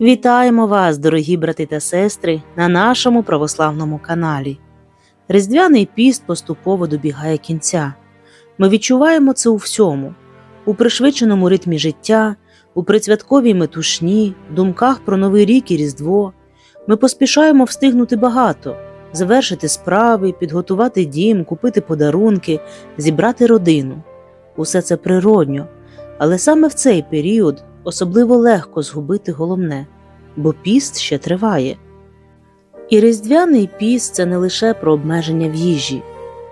Вітаємо вас, дорогі брати та сестри, на нашому православному каналі. Різдвяний піст поступово добігає кінця. Ми відчуваємо це у всьому, у пришвидшеному ритмі життя, у присвятковій метушні, думках про Новий рік і Різдво. Ми поспішаємо встигнути багато, завершити справи, підготувати дім, купити подарунки, зібрати родину. Усе це природньо, але саме в цей період особливо легко згубити головне, бо піст ще триває. І різдвяний піст це не лише про обмеження в їжі,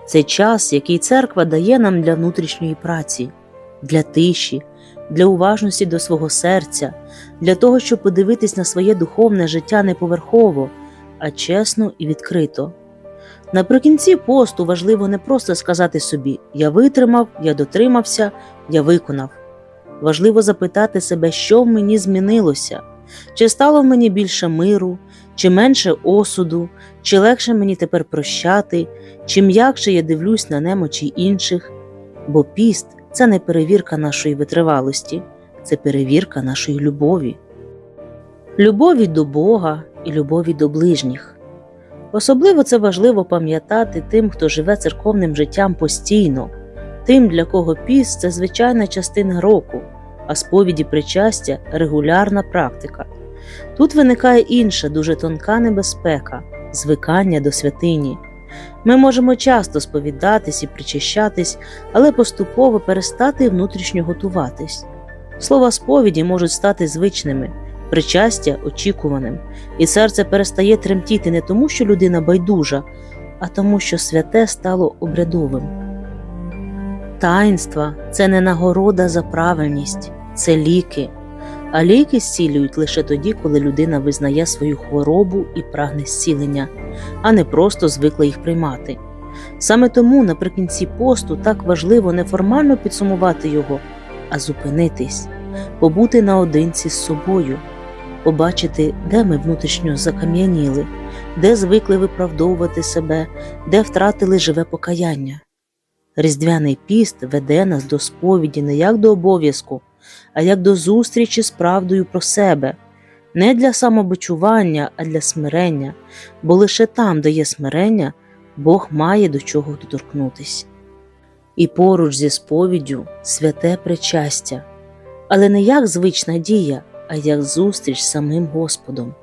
це час, який церква дає нам для внутрішньої праці, для тиші, для уважності до свого серця, для того, щоб подивитись на своє духовне життя не поверхово, а чесно і відкрито. Наприкінці посту важливо не просто сказати собі Я витримав, я дотримався, я виконав. Важливо запитати себе, що в мені змінилося, чи стало в мені більше миру, чи менше осуду, чи легше мені тепер прощати, чи м'якше я дивлюсь на немочі інших. Бо піст це не перевірка нашої витривалості, це перевірка нашої любові, любові до Бога і любові до ближніх. Особливо це важливо пам'ятати тим, хто живе церковним життям постійно, тим, для кого піст це звичайна частина року, а сповіді причастя регулярна практика. Тут виникає інша дуже тонка небезпека звикання до святині. Ми можемо часто сповідатись і причащатись, але поступово перестати внутрішньо готуватись. Слова сповіді можуть стати звичними, причастя очікуваним, і серце перестає тремтіти не тому, що людина байдужа, а тому, що святе стало обрядовим. Таїнства це не нагорода за правильність, це ліки, а ліки зцілюють лише тоді, коли людина визнає свою хворобу і прагне зцілення, а не просто звикла їх приймати. Саме тому наприкінці посту так важливо не формально підсумувати його, а зупинитись, побути наодинці з собою, побачити, де ми внутрішньо закам'яніли, де звикли виправдовувати себе, де втратили живе покаяння. Різдвяний піст веде нас до сповіді не як до обов'язку, а як до зустрічі з правдою про себе, не для самобичування, а для смирення, бо лише там, де є смирення, Бог має до чого доторкнутись. І поруч зі сповіддю святе причастя, але не як звична дія, а як зустріч з самим Господом,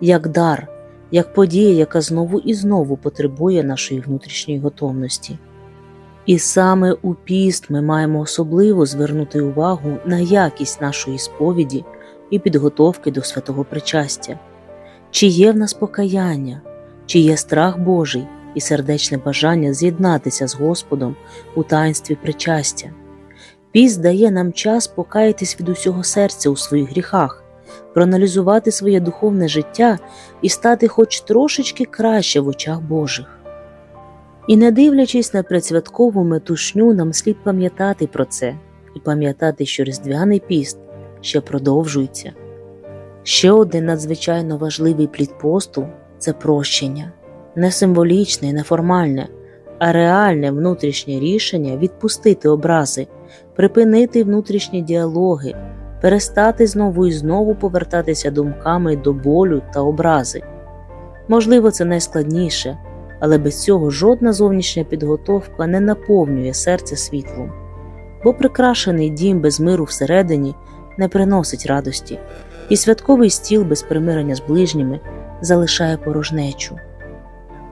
як дар, як подія, яка знову і знову потребує нашої внутрішньої готовності. І саме у піст ми маємо особливо звернути увагу на якість нашої сповіді і підготовки до святого причастя, чи є в нас покаяння, чи є страх Божий і сердечне бажання з'єднатися з Господом у таїнстві причастя. Піст дає нам час покаятись від усього серця у своїх гріхах, проаналізувати своє духовне життя і стати хоч трошечки краще в очах Божих. І не дивлячись на предсвяткову метушню, нам слід пам'ятати про це і пам'ятати, що Різдвяний піст ще продовжується. Ще один надзвичайно важливий плід посту це прощення, не символічне, не формальне, а реальне внутрішнє рішення відпустити образи, припинити внутрішні діалоги, перестати знову і знову повертатися думками до болю та образи. Можливо, це найскладніше але без цього жодна зовнішня підготовка не наповнює серце світлом, бо прикрашений дім без миру всередині не приносить радості, і святковий стіл без примирення з ближніми залишає порожнечу.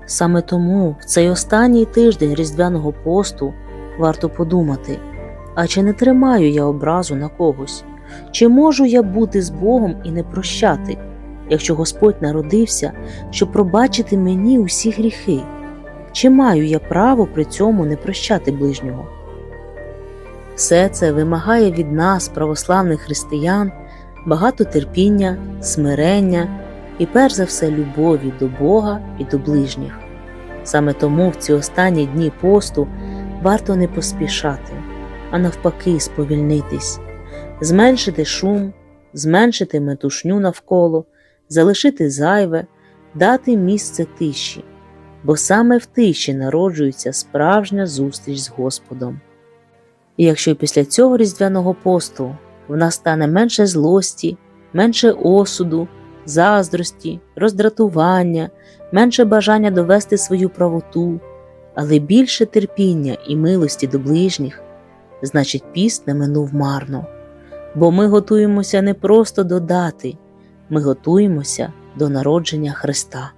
Саме тому в цей останній тиждень різдвяного посту варто подумати, а чи не тримаю я образу на когось, чи можу я бути з Богом і не прощати? Якщо Господь народився, щоб пробачити мені усі гріхи, чи маю я право при цьому не прощати ближнього? Все це вимагає від нас, православних християн, багато терпіння, смирення і, перш за все, любові до Бога і до ближніх. Саме тому в ці останні дні посту варто не поспішати, а навпаки, сповільнитись, зменшити шум, зменшити метушню навколо залишити зайве, дати місце тиші, бо саме в тиші народжується справжня зустріч з Господом. І якщо після цього різдвяного посту в нас стане менше злості, менше осуду, заздрості, роздратування, менше бажання довести свою правоту, але більше терпіння і милості до ближніх, значить, піст не минув марно. Бо ми готуємося не просто до дати, ми готуємося до народження Христа.